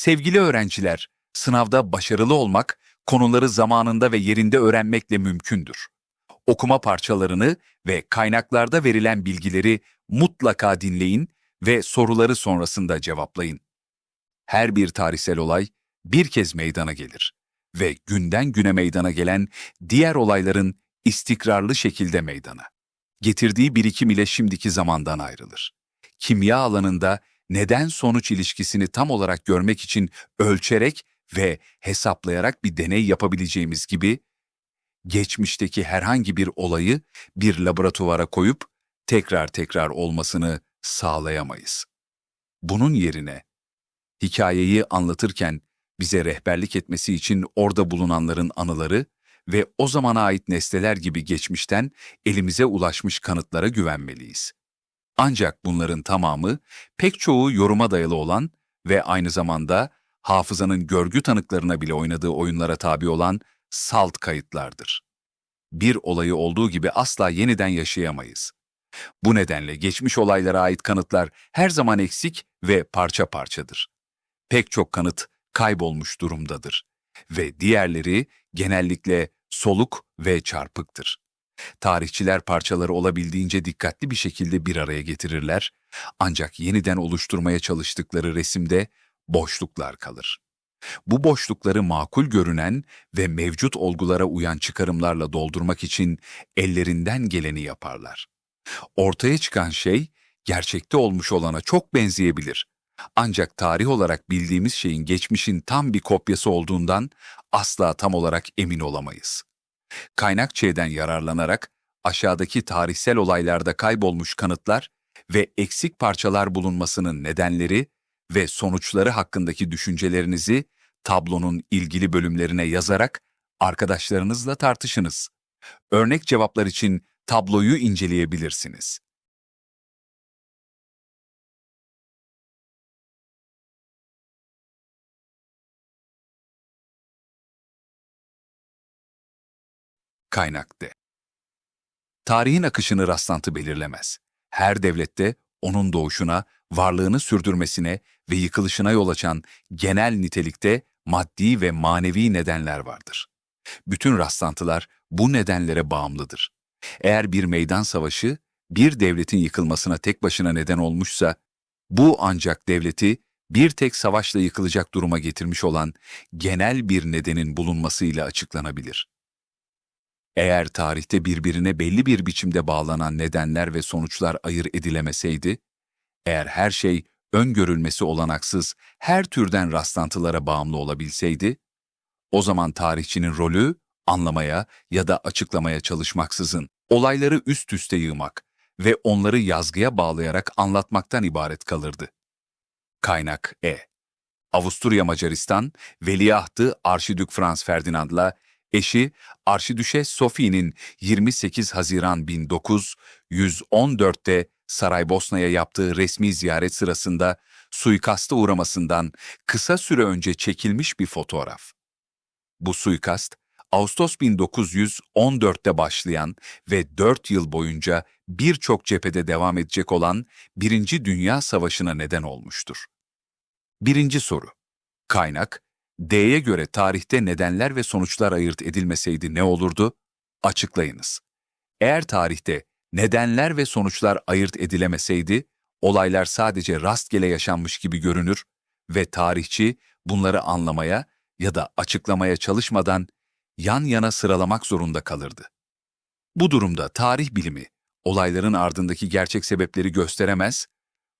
Sevgili öğrenciler, sınavda başarılı olmak, konuları zamanında ve yerinde öğrenmekle mümkündür. Okuma parçalarını ve kaynaklarda verilen bilgileri mutlaka dinleyin ve soruları sonrasında cevaplayın. Her bir tarihsel olay bir kez meydana gelir ve günden güne meydana gelen diğer olayların istikrarlı şekilde meydana. Getirdiği birikim ile şimdiki zamandan ayrılır. Kimya alanında neden-sonuç ilişkisini tam olarak görmek için ölçerek ve hesaplayarak bir deney yapabileceğimiz gibi, geçmişteki herhangi bir olayı bir laboratuvara koyup tekrar tekrar olmasını sağlayamayız. Bunun yerine hikayeyi anlatırken bize rehberlik etmesi için orada bulunanların anıları ve o zamana ait nesneler gibi geçmişten elimize ulaşmış kanıtlara güvenmeliyiz. Ancak bunların tamamı pek çoğu yoruma dayalı olan ve aynı zamanda hafızanın görgü tanıklarına bile oynadığı oyunlara tabi olan salt kayıtlardır. Bir olayı olduğu gibi asla yeniden yaşayamayız. Bu nedenle geçmiş olaylara ait kanıtlar her zaman eksik ve parça parçadır. Pek çok kanıt kaybolmuş durumdadır ve diğerleri genellikle soluk ve çarpıktır. Tarihçiler parçaları olabildiğince dikkatli bir şekilde bir araya getirirler ancak yeniden oluşturmaya çalıştıkları resimde boşluklar kalır. Bu boşlukları makul görünen ve mevcut olgulara uyan çıkarımlarla doldurmak için ellerinden geleni yaparlar. Ortaya çıkan şey gerçekte olmuş olana çok benzeyebilir. Ancak tarih olarak bildiğimiz şeyin geçmişin tam bir kopyası olduğundan asla tam olarak emin olamayız. Kaynakçeden yararlanarak aşağıdaki tarihsel olaylarda kaybolmuş kanıtlar ve eksik parçalar bulunmasının nedenleri ve sonuçları hakkındaki düşüncelerinizi tablonun ilgili bölümlerine yazarak arkadaşlarınızla tartışınız. Örnek cevaplar için tabloyu inceleyebilirsiniz. Kaynak de. Tarihin akışını rastlantı belirlemez. Her devlette onun doğuşuna, varlığını sürdürmesine ve yıkılışına yol açan genel nitelikte maddi ve manevi nedenler vardır. Bütün rastlantılar bu nedenlere bağımlıdır. Eğer bir meydan savaşı bir devletin yıkılmasına tek başına neden olmuşsa, bu ancak devleti bir tek savaşla yıkılacak duruma getirmiş olan genel bir nedenin bulunmasıyla açıklanabilir. Eğer tarihte birbirine belli bir biçimde bağlanan nedenler ve sonuçlar ayır edilemeseydi, eğer her şey öngörülmesi olanaksız her türden rastlantılara bağımlı olabilseydi, o zaman tarihçinin rolü anlamaya ya da açıklamaya çalışmaksızın olayları üst üste yığmak ve onları yazgıya bağlayarak anlatmaktan ibaret kalırdı. Kaynak E. Avusturya Macaristan, Veliahtı Arşidük Franz Ferdinand'la eşi Arşidüşe Sophie'nin 28 Haziran 1914'te Saraybosna'ya yaptığı resmi ziyaret sırasında suikasta uğramasından kısa süre önce çekilmiş bir fotoğraf. Bu suikast, Ağustos 1914'te başlayan ve 4 yıl boyunca birçok cephede devam edecek olan Birinci Dünya Savaşı'na neden olmuştur. Birinci soru. Kaynak, D'ye göre tarihte nedenler ve sonuçlar ayırt edilmeseydi ne olurdu? Açıklayınız. Eğer tarihte nedenler ve sonuçlar ayırt edilemeseydi, olaylar sadece rastgele yaşanmış gibi görünür ve tarihçi bunları anlamaya ya da açıklamaya çalışmadan yan yana sıralamak zorunda kalırdı. Bu durumda tarih bilimi, olayların ardındaki gerçek sebepleri gösteremez,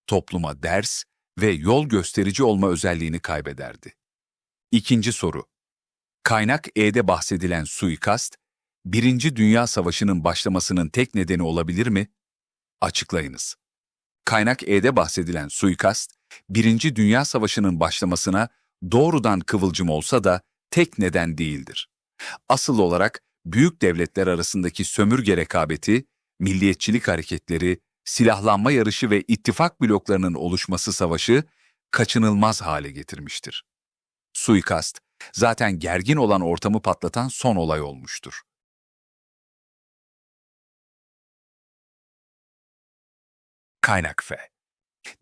topluma ders ve yol gösterici olma özelliğini kaybederdi. İkinci soru. Kaynak E'de bahsedilen suikast, Birinci Dünya Savaşı'nın başlamasının tek nedeni olabilir mi? Açıklayınız. Kaynak E'de bahsedilen suikast, Birinci Dünya Savaşı'nın başlamasına doğrudan kıvılcım olsa da tek neden değildir. Asıl olarak büyük devletler arasındaki sömürge rekabeti, milliyetçilik hareketleri, silahlanma yarışı ve ittifak bloklarının oluşması savaşı kaçınılmaz hale getirmiştir. Suikast, zaten gergin olan ortamı patlatan son olay olmuştur. Kaynak F.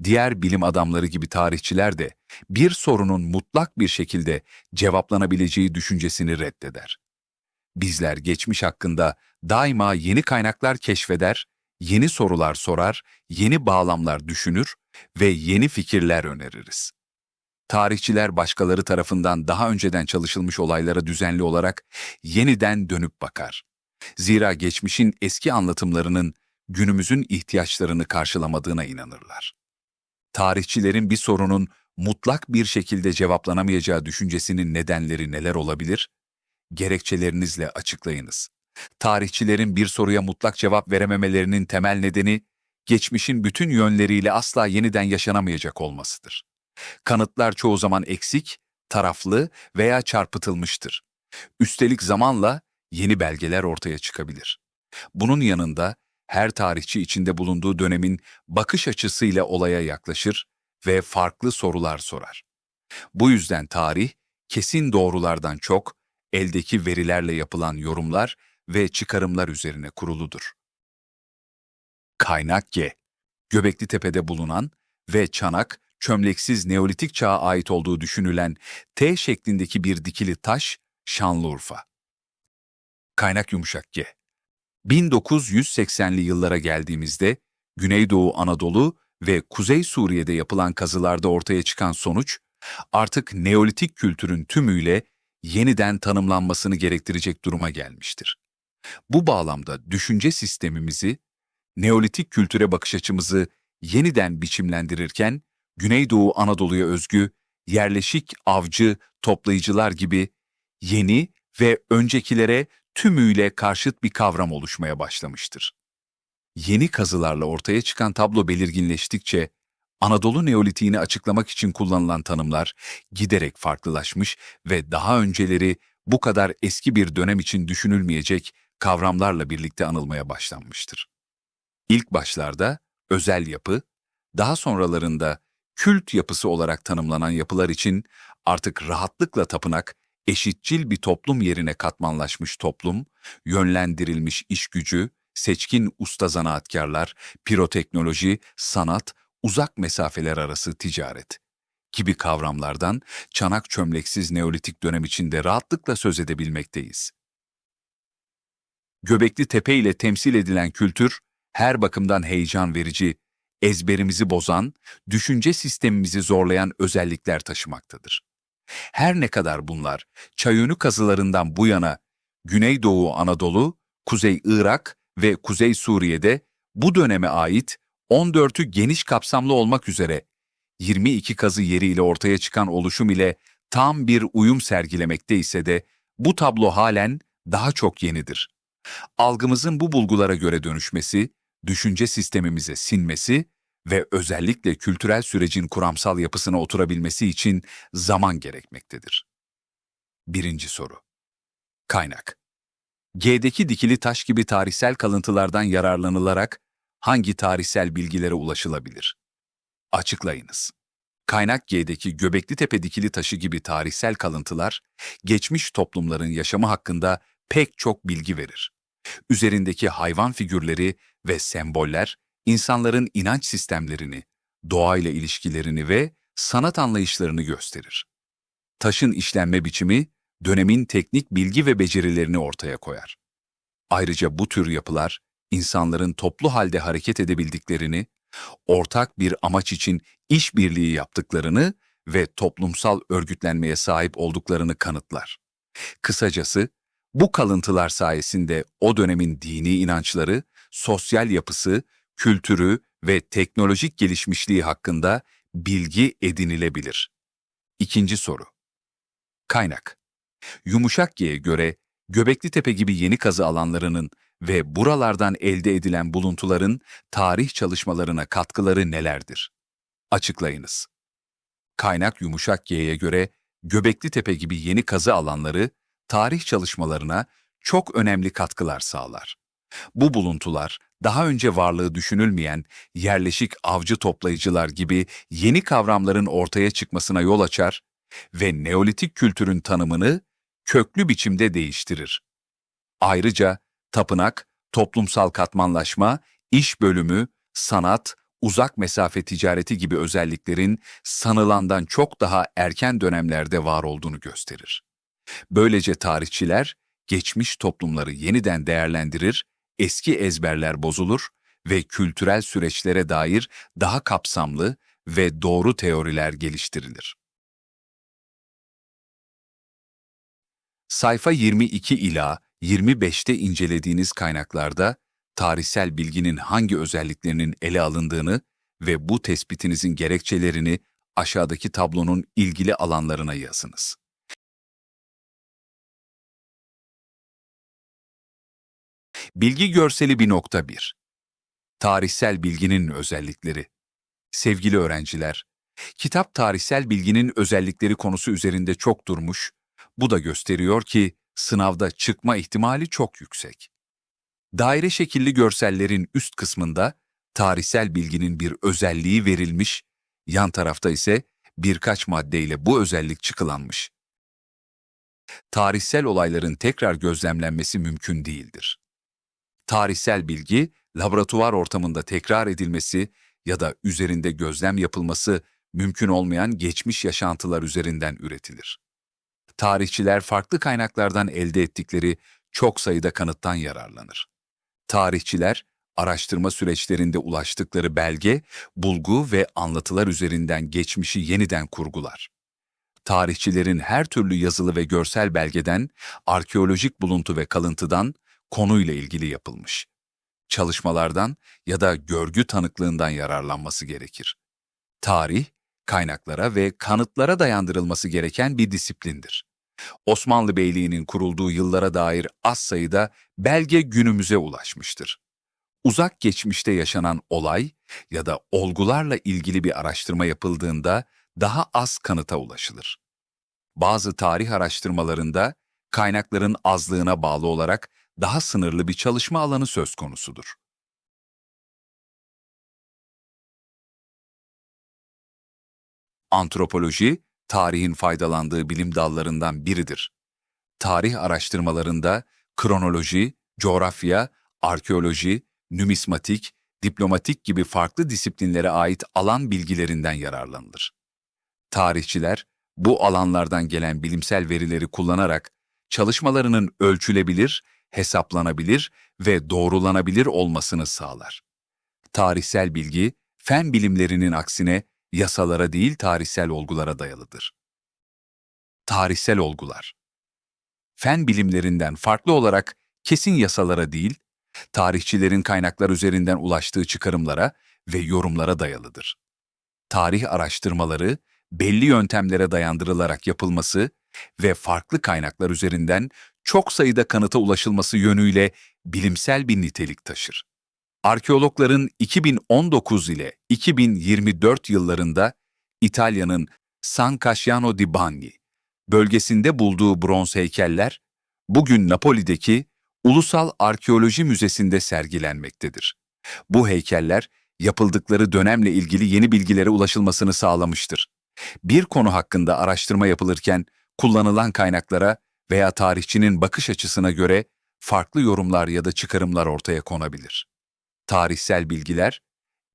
Diğer bilim adamları gibi tarihçiler de bir sorunun mutlak bir şekilde cevaplanabileceği düşüncesini reddeder. Bizler geçmiş hakkında daima yeni kaynaklar keşfeder, yeni sorular sorar, yeni bağlamlar düşünür ve yeni fikirler öneririz. Tarihçiler başkaları tarafından daha önceden çalışılmış olaylara düzenli olarak yeniden dönüp bakar. Zira geçmişin eski anlatımlarının günümüzün ihtiyaçlarını karşılamadığına inanırlar. Tarihçilerin bir sorunun mutlak bir şekilde cevaplanamayacağı düşüncesinin nedenleri neler olabilir? Gerekçelerinizle açıklayınız. Tarihçilerin bir soruya mutlak cevap verememelerinin temel nedeni, geçmişin bütün yönleriyle asla yeniden yaşanamayacak olmasıdır. Kanıtlar çoğu zaman eksik, taraflı veya çarpıtılmıştır. Üstelik zamanla yeni belgeler ortaya çıkabilir. Bunun yanında her tarihçi içinde bulunduğu dönemin bakış açısıyla olaya yaklaşır ve farklı sorular sorar. Bu yüzden tarih, kesin doğrulardan çok, eldeki verilerle yapılan yorumlar ve çıkarımlar üzerine kuruludur. Kaynak G. Göbekli Tepe'de bulunan ve çanak, çömleksiz Neolitik çağa ait olduğu düşünülen T şeklindeki bir dikili taş, Şanlıurfa. Kaynak yumuşak G. 1980'li yıllara geldiğimizde Güneydoğu Anadolu ve Kuzey Suriye'de yapılan kazılarda ortaya çıkan sonuç, artık Neolitik kültürün tümüyle yeniden tanımlanmasını gerektirecek duruma gelmiştir. Bu bağlamda düşünce sistemimizi, Neolitik kültüre bakış açımızı yeniden biçimlendirirken, Güneydoğu Anadolu'ya özgü yerleşik avcı, toplayıcılar gibi yeni ve öncekilere tümüyle karşıt bir kavram oluşmaya başlamıştır. Yeni kazılarla ortaya çıkan tablo belirginleştikçe Anadolu Neolitiğini açıklamak için kullanılan tanımlar giderek farklılaşmış ve daha önceleri bu kadar eski bir dönem için düşünülmeyecek kavramlarla birlikte anılmaya başlanmıştır. İlk başlarda özel yapı, daha sonralarında kült yapısı olarak tanımlanan yapılar için artık rahatlıkla tapınak, eşitçil bir toplum yerine katmanlaşmış toplum, yönlendirilmiş iş gücü, seçkin usta zanaatkarlar, piroteknoloji, sanat, uzak mesafeler arası ticaret gibi kavramlardan çanak çömleksiz neolitik dönem içinde rahatlıkla söz edebilmekteyiz. Göbekli Tepe ile temsil edilen kültür, her bakımdan heyecan verici, ezberimizi bozan, düşünce sistemimizi zorlayan özellikler taşımaktadır. Her ne kadar bunlar çayönü kazılarından bu yana Güneydoğu Anadolu, Kuzey Irak ve Kuzey Suriye'de bu döneme ait 14'ü geniş kapsamlı olmak üzere 22 kazı yeriyle ortaya çıkan oluşum ile tam bir uyum sergilemekte ise de bu tablo halen daha çok yenidir. Algımızın bu bulgulara göre dönüşmesi, düşünce sistemimize sinmesi ve özellikle kültürel sürecin kuramsal yapısına oturabilmesi için zaman gerekmektedir. Birinci soru. Kaynak. G'deki dikili taş gibi tarihsel kalıntılardan yararlanılarak hangi tarihsel bilgilere ulaşılabilir? Açıklayınız. Kaynak G'deki Göbekli Tepe dikili taşı gibi tarihsel kalıntılar, geçmiş toplumların yaşamı hakkında pek çok bilgi verir. Üzerindeki hayvan figürleri ve semboller, insanların inanç sistemlerini, doğayla ilişkilerini ve sanat anlayışlarını gösterir. Taşın işlenme biçimi, dönemin teknik bilgi ve becerilerini ortaya koyar. Ayrıca bu tür yapılar, insanların toplu halde hareket edebildiklerini, ortak bir amaç için işbirliği yaptıklarını ve toplumsal örgütlenmeye sahip olduklarını kanıtlar. Kısacası, bu kalıntılar sayesinde o dönemin dini inançları, sosyal yapısı, kültürü ve teknolojik gelişmişliği hakkında bilgi edinilebilir. İkinci soru. Kaynak. Yumuşak G'ye göre Göbekli Tepe gibi yeni kazı alanlarının ve buralardan elde edilen buluntuların tarih çalışmalarına katkıları nelerdir? Açıklayınız. Kaynak Yumuşak G'ye göre Göbekli Tepe gibi yeni kazı alanları tarih çalışmalarına çok önemli katkılar sağlar. Bu buluntular daha önce varlığı düşünülmeyen yerleşik avcı toplayıcılar gibi yeni kavramların ortaya çıkmasına yol açar ve Neolitik kültürün tanımını köklü biçimde değiştirir. Ayrıca tapınak, toplumsal katmanlaşma, iş bölümü, sanat, uzak mesafe ticareti gibi özelliklerin sanılandan çok daha erken dönemlerde var olduğunu gösterir. Böylece tarihçiler geçmiş toplumları yeniden değerlendirir, eski ezberler bozulur ve kültürel süreçlere dair daha kapsamlı ve doğru teoriler geliştirilir. Sayfa 22 ila 25'te incelediğiniz kaynaklarda tarihsel bilginin hangi özelliklerinin ele alındığını ve bu tespitinizin gerekçelerini aşağıdaki tablonun ilgili alanlarına yazınız. Bilgi görseli 1.1 Tarihsel bilginin özellikleri Sevgili öğrenciler, kitap tarihsel bilginin özellikleri konusu üzerinde çok durmuş, bu da gösteriyor ki sınavda çıkma ihtimali çok yüksek. Daire şekilli görsellerin üst kısmında tarihsel bilginin bir özelliği verilmiş, yan tarafta ise birkaç maddeyle bu özellik çıkılanmış. Tarihsel olayların tekrar gözlemlenmesi mümkün değildir. Tarihsel bilgi, laboratuvar ortamında tekrar edilmesi ya da üzerinde gözlem yapılması mümkün olmayan geçmiş yaşantılar üzerinden üretilir. Tarihçiler farklı kaynaklardan elde ettikleri çok sayıda kanıttan yararlanır. Tarihçiler, araştırma süreçlerinde ulaştıkları belge, bulgu ve anlatılar üzerinden geçmişi yeniden kurgular. Tarihçilerin her türlü yazılı ve görsel belgeden, arkeolojik buluntu ve kalıntıdan, konuyla ilgili yapılmış çalışmalardan ya da görgü tanıklığından yararlanması gerekir. Tarih, kaynaklara ve kanıtlara dayandırılması gereken bir disiplindir. Osmanlı Beyliği'nin kurulduğu yıllara dair az sayıda belge günümüze ulaşmıştır. Uzak geçmişte yaşanan olay ya da olgularla ilgili bir araştırma yapıldığında daha az kanıta ulaşılır. Bazı tarih araştırmalarında kaynakların azlığına bağlı olarak daha sınırlı bir çalışma alanı söz konusudur. Antropoloji, tarihin faydalandığı bilim dallarından biridir. Tarih araştırmalarında kronoloji, coğrafya, arkeoloji, nümismatik, diplomatik gibi farklı disiplinlere ait alan bilgilerinden yararlanılır. Tarihçiler, bu alanlardan gelen bilimsel verileri kullanarak çalışmalarının ölçülebilir hesaplanabilir ve doğrulanabilir olmasını sağlar. Tarihsel bilgi, fen bilimlerinin aksine yasalara değil tarihsel olgulara dayalıdır. Tarihsel olgular Fen bilimlerinden farklı olarak kesin yasalara değil, tarihçilerin kaynaklar üzerinden ulaştığı çıkarımlara ve yorumlara dayalıdır. Tarih araştırmaları, belli yöntemlere dayandırılarak yapılması ve farklı kaynaklar üzerinden çok sayıda kanıta ulaşılması yönüyle bilimsel bir nitelik taşır. Arkeologların 2019 ile 2024 yıllarında İtalya'nın San Casciano di Bagni bölgesinde bulduğu bronz heykeller bugün Napoli'deki Ulusal Arkeoloji Müzesi'nde sergilenmektedir. Bu heykeller yapıldıkları dönemle ilgili yeni bilgilere ulaşılmasını sağlamıştır. Bir konu hakkında araştırma yapılırken kullanılan kaynaklara veya tarihçinin bakış açısına göre farklı yorumlar ya da çıkarımlar ortaya konabilir. Tarihsel bilgiler,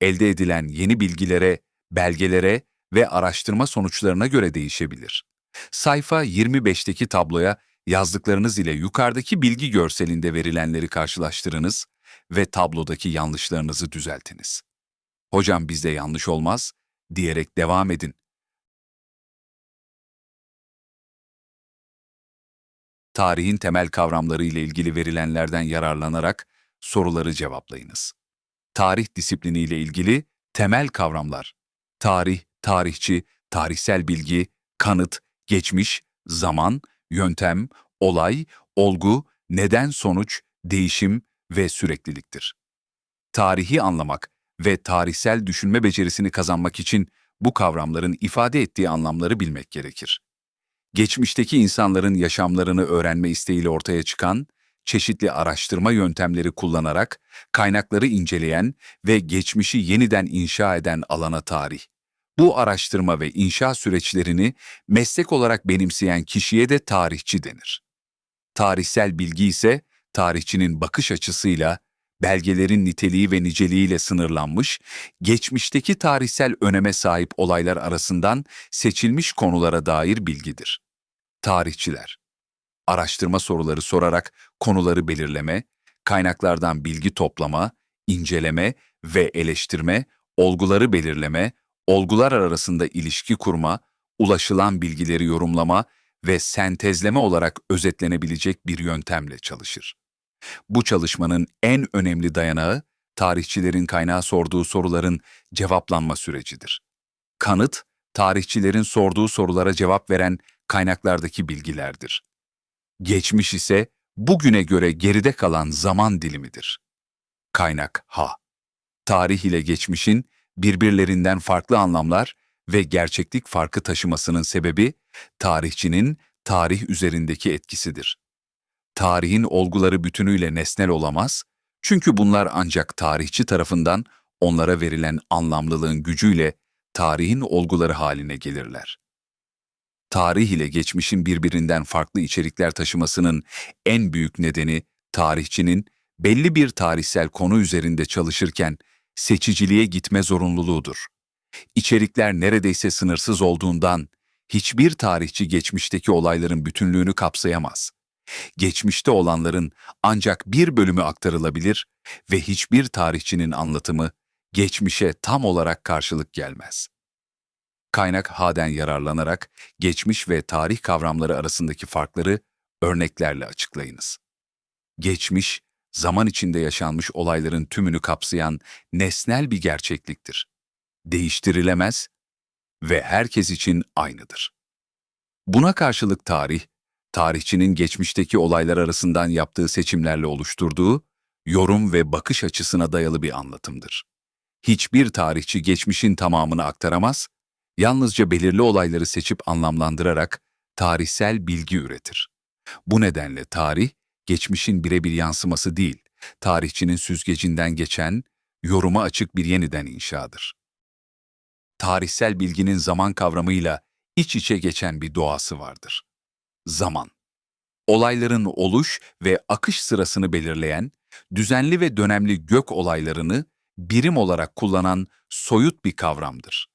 elde edilen yeni bilgilere, belgelere ve araştırma sonuçlarına göre değişebilir. Sayfa 25'teki tabloya yazdıklarınız ile yukarıdaki bilgi görselinde verilenleri karşılaştırınız ve tablodaki yanlışlarınızı düzeltiniz. Hocam bizde yanlış olmaz diyerek devam edin. Tarihin temel kavramları ile ilgili verilenlerden yararlanarak soruları cevaplayınız. Tarih disiplini ile ilgili temel kavramlar. Tarih, tarihçi, tarihsel bilgi, kanıt, geçmiş, zaman, yöntem, olay, olgu, neden sonuç, değişim ve sürekliliktir. Tarihi anlamak ve tarihsel düşünme becerisini kazanmak için bu kavramların ifade ettiği anlamları bilmek gerekir geçmişteki insanların yaşamlarını öğrenme isteğiyle ortaya çıkan, çeşitli araştırma yöntemleri kullanarak kaynakları inceleyen ve geçmişi yeniden inşa eden alana tarih. Bu araştırma ve inşa süreçlerini meslek olarak benimseyen kişiye de tarihçi denir. Tarihsel bilgi ise tarihçinin bakış açısıyla belgelerin niteliği ve niceliğiyle sınırlanmış, geçmişteki tarihsel öneme sahip olaylar arasından seçilmiş konulara dair bilgidir. Tarihçiler Araştırma soruları sorarak konuları belirleme, kaynaklardan bilgi toplama, inceleme ve eleştirme, olguları belirleme, olgular arasında ilişki kurma, ulaşılan bilgileri yorumlama ve sentezleme olarak özetlenebilecek bir yöntemle çalışır. Bu çalışmanın en önemli dayanağı, tarihçilerin kaynağa sorduğu soruların cevaplanma sürecidir. Kanıt, tarihçilerin sorduğu sorulara cevap veren kaynaklardaki bilgilerdir. Geçmiş ise bugüne göre geride kalan zaman dilimidir. Kaynak ha. Tarih ile geçmişin birbirlerinden farklı anlamlar ve gerçeklik farkı taşımasının sebebi tarihçinin tarih üzerindeki etkisidir. Tarihin olguları bütünüyle nesnel olamaz çünkü bunlar ancak tarihçi tarafından onlara verilen anlamlılığın gücüyle tarihin olguları haline gelirler. Tarih ile geçmişin birbirinden farklı içerikler taşımasının en büyük nedeni tarihçinin belli bir tarihsel konu üzerinde çalışırken seçiciliğe gitme zorunluluğudur. İçerikler neredeyse sınırsız olduğundan hiçbir tarihçi geçmişteki olayların bütünlüğünü kapsayamaz. Geçmişte olanların ancak bir bölümü aktarılabilir ve hiçbir tarihçinin anlatımı geçmişe tam olarak karşılık gelmez. Kaynak H'den yararlanarak geçmiş ve tarih kavramları arasındaki farkları örneklerle açıklayınız. Geçmiş, zaman içinde yaşanmış olayların tümünü kapsayan nesnel bir gerçekliktir. Değiştirilemez ve herkes için aynıdır. Buna karşılık tarih, tarihçinin geçmişteki olaylar arasından yaptığı seçimlerle oluşturduğu yorum ve bakış açısına dayalı bir anlatımdır. Hiçbir tarihçi geçmişin tamamını aktaramaz, yalnızca belirli olayları seçip anlamlandırarak tarihsel bilgi üretir. Bu nedenle tarih, geçmişin birebir yansıması değil, tarihçinin süzgecinden geçen, yoruma açık bir yeniden inşadır. Tarihsel bilginin zaman kavramıyla iç içe geçen bir doğası vardır. Zaman. Olayların oluş ve akış sırasını belirleyen, düzenli ve dönemli gök olaylarını birim olarak kullanan soyut bir kavramdır.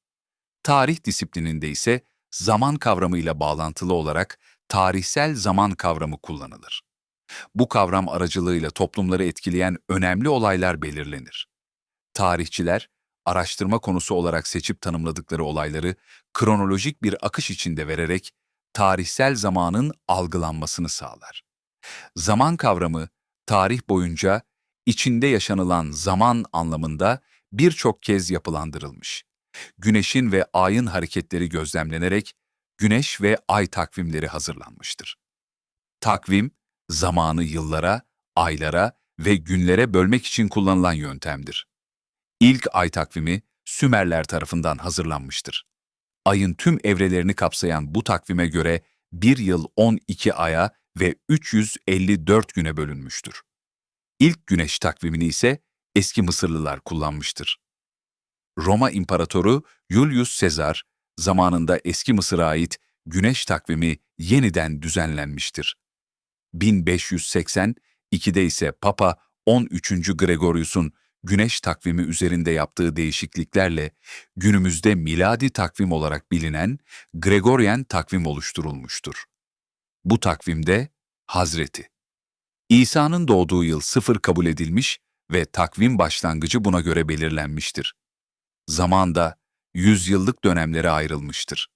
Tarih disiplininde ise zaman kavramıyla bağlantılı olarak tarihsel zaman kavramı kullanılır. Bu kavram aracılığıyla toplumları etkileyen önemli olaylar belirlenir. Tarihçiler, araştırma konusu olarak seçip tanımladıkları olayları kronolojik bir akış içinde vererek tarihsel zamanın algılanmasını sağlar. Zaman kavramı, tarih boyunca içinde yaşanılan zaman anlamında birçok kez yapılandırılmış. Güneşin ve ayın hareketleri gözlemlenerek güneş ve ay takvimleri hazırlanmıştır. Takvim, zamanı yıllara, aylara ve günlere bölmek için kullanılan yöntemdir. İlk ay takvimi Sümerler tarafından hazırlanmıştır. Ayın tüm evrelerini kapsayan bu takvime göre bir yıl 12 aya ve 354 güne bölünmüştür. İlk güneş takvimini ise eski Mısırlılar kullanmıştır. Roma İmparatoru Julius Caesar zamanında eski Mısır'a ait güneş takvimi yeniden düzenlenmiştir. 1582'de ise Papa 13. Gregorius'un güneş takvimi üzerinde yaptığı değişikliklerle günümüzde miladi takvim olarak bilinen Gregorian takvim oluşturulmuştur. Bu takvimde Hazreti İsa'nın doğduğu yıl sıfır kabul edilmiş ve takvim başlangıcı buna göre belirlenmiştir. Zamanda yüzyıllık dönemlere ayrılmıştır.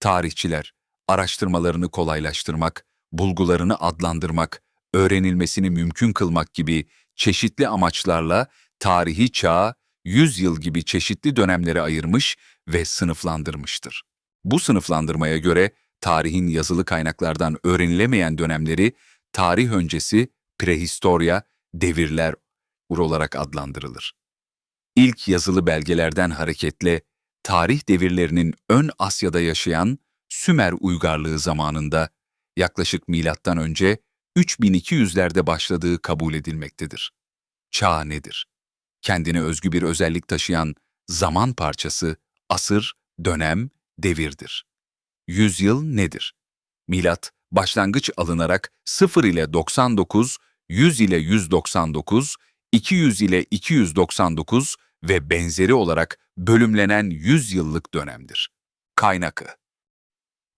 Tarihçiler, araştırmalarını kolaylaştırmak, bulgularını adlandırmak, öğrenilmesini mümkün kılmak gibi çeşitli amaçlarla tarihi çağa, yüzyıl gibi çeşitli dönemlere ayırmış ve sınıflandırmıştır. Bu sınıflandırmaya göre tarihin yazılı kaynaklardan öğrenilemeyen dönemleri tarih öncesi, prehistorya, devirler olarak adlandırılır. İlk yazılı belgelerden hareketle tarih devirlerinin ön Asya'da yaşayan Sümer uygarlığı zamanında yaklaşık milattan önce 3200'lerde başladığı kabul edilmektedir. Çağ nedir? Kendine özgü bir özellik taşıyan zaman parçası, asır, dönem, devirdir. Yüzyıl nedir? Milat, başlangıç alınarak 0 ile 99, 100 ile 199, 200 ile 299 ve benzeri olarak bölümlenen 100 yıllık dönemdir. Kaynakı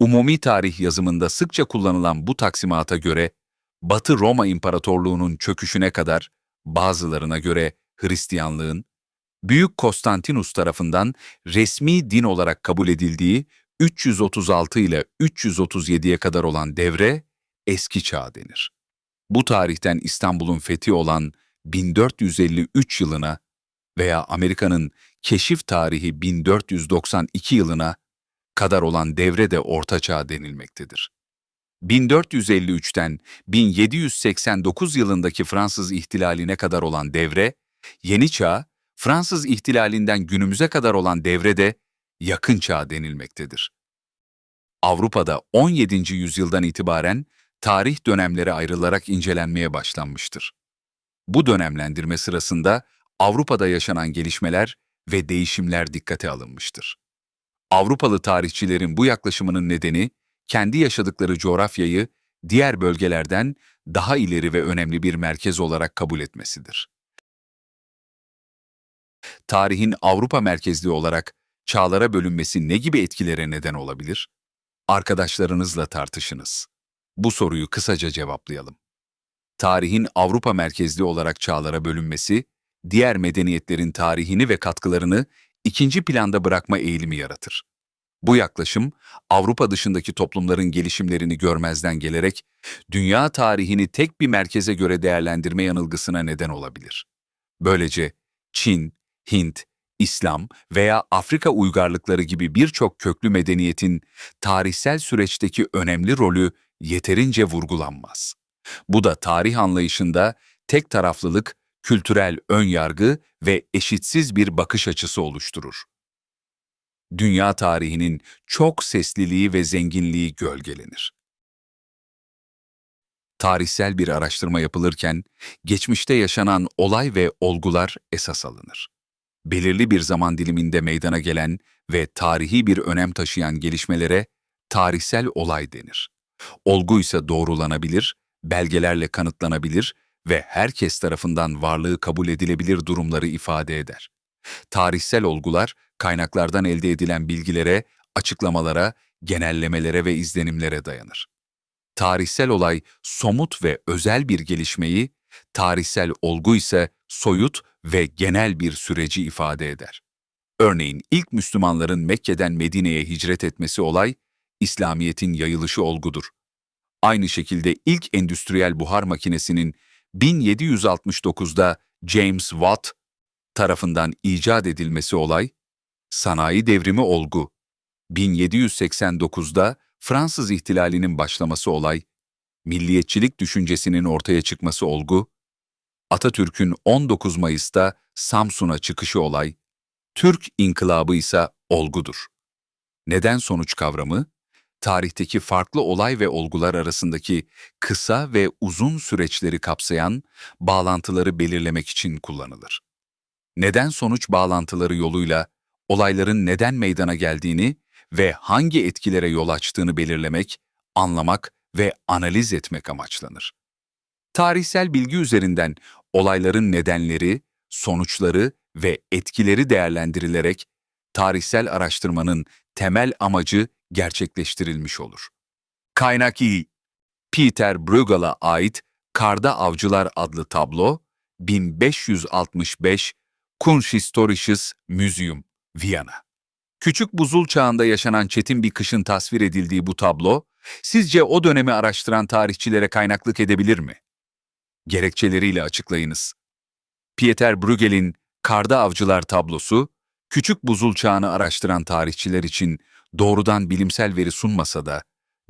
Umumi tarih yazımında sıkça kullanılan bu taksimata göre, Batı Roma İmparatorluğu'nun çöküşüne kadar bazılarına göre Hristiyanlığın, Büyük Konstantinus tarafından resmi din olarak kabul edildiği 336 ile 337'ye kadar olan devre Eski Çağ denir. Bu tarihten İstanbul'un fethi olan 1453 yılına veya Amerika'nın keşif tarihi 1492 yılına kadar olan devre de Orta Çağ denilmektedir. 1453'ten 1789 yılındaki Fransız ihtilaline kadar olan devre, Yeni Çağ, Fransız ihtilalinden günümüze kadar olan devre de Yakın Çağ denilmektedir. Avrupa'da 17. yüzyıldan itibaren tarih dönemleri ayrılarak incelenmeye başlanmıştır. Bu dönemlendirme sırasında Avrupa'da yaşanan gelişmeler ve değişimler dikkate alınmıştır. Avrupalı tarihçilerin bu yaklaşımının nedeni, kendi yaşadıkları coğrafyayı diğer bölgelerden daha ileri ve önemli bir merkez olarak kabul etmesidir. Tarihin Avrupa merkezli olarak çağlara bölünmesi ne gibi etkilere neden olabilir? Arkadaşlarınızla tartışınız. Bu soruyu kısaca cevaplayalım. Tarihin Avrupa merkezli olarak çağlara bölünmesi, diğer medeniyetlerin tarihini ve katkılarını ikinci planda bırakma eğilimi yaratır. Bu yaklaşım, Avrupa dışındaki toplumların gelişimlerini görmezden gelerek, dünya tarihini tek bir merkeze göre değerlendirme yanılgısına neden olabilir. Böylece Çin, Hint, İslam veya Afrika uygarlıkları gibi birçok köklü medeniyetin tarihsel süreçteki önemli rolü yeterince vurgulanmaz. Bu da tarih anlayışında tek taraflılık, kültürel ön yargı ve eşitsiz bir bakış açısı oluşturur. Dünya tarihinin çok sesliliği ve zenginliği gölgelenir. Tarihsel bir araştırma yapılırken, geçmişte yaşanan olay ve olgular esas alınır. Belirli bir zaman diliminde meydana gelen ve tarihi bir önem taşıyan gelişmelere tarihsel olay denir. Olgu ise doğrulanabilir, belgelerle kanıtlanabilir ve herkes tarafından varlığı kabul edilebilir durumları ifade eder. Tarihsel olgular, kaynaklardan elde edilen bilgilere, açıklamalara, genellemelere ve izlenimlere dayanır. Tarihsel olay, somut ve özel bir gelişmeyi, tarihsel olgu ise soyut ve genel bir süreci ifade eder. Örneğin ilk Müslümanların Mekke'den Medine'ye hicret etmesi olay, İslamiyet'in yayılışı olgudur. Aynı şekilde ilk endüstriyel buhar makinesinin 1769'da James Watt tarafından icat edilmesi olay, sanayi devrimi olgu. 1789'da Fransız ihtilalinin başlaması olay, milliyetçilik düşüncesinin ortaya çıkması olgu, Atatürk'ün 19 Mayıs'ta Samsun'a çıkışı olay, Türk inkılabı ise olgudur. Neden sonuç kavramı, tarihteki farklı olay ve olgular arasındaki kısa ve uzun süreçleri kapsayan bağlantıları belirlemek için kullanılır. Neden sonuç bağlantıları yoluyla olayların neden meydana geldiğini ve hangi etkilere yol açtığını belirlemek, anlamak ve analiz etmek amaçlanır. Tarihsel bilgi üzerinden olayların nedenleri, sonuçları ve etkileri değerlendirilerek tarihsel araştırmanın temel amacı gerçekleştirilmiş olur. Kaynak iyi. Peter Bruegel'a ait Karda Avcılar adlı tablo, 1565 Kunsthistorisches Museum, Viyana. Küçük buzul çağında yaşanan çetin bir kışın tasvir edildiği bu tablo, sizce o dönemi araştıran tarihçilere kaynaklık edebilir mi? Gerekçeleriyle açıklayınız. Pieter Bruegel'in Karda Avcılar tablosu, küçük buzul çağını araştıran tarihçiler için doğrudan bilimsel veri sunmasa da,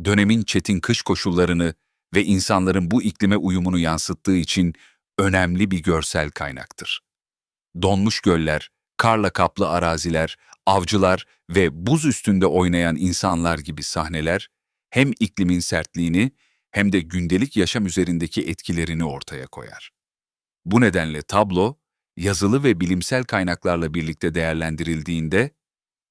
dönemin çetin kış koşullarını ve insanların bu iklime uyumunu yansıttığı için önemli bir görsel kaynaktır. Donmuş göller, karla kaplı araziler, avcılar ve buz üstünde oynayan insanlar gibi sahneler, hem iklimin sertliğini hem de gündelik yaşam üzerindeki etkilerini ortaya koyar. Bu nedenle tablo, yazılı ve bilimsel kaynaklarla birlikte değerlendirildiğinde,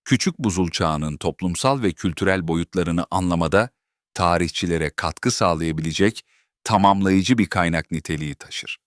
küçük buzul çağının toplumsal ve kültürel boyutlarını anlamada tarihçilere katkı sağlayabilecek tamamlayıcı bir kaynak niteliği taşır.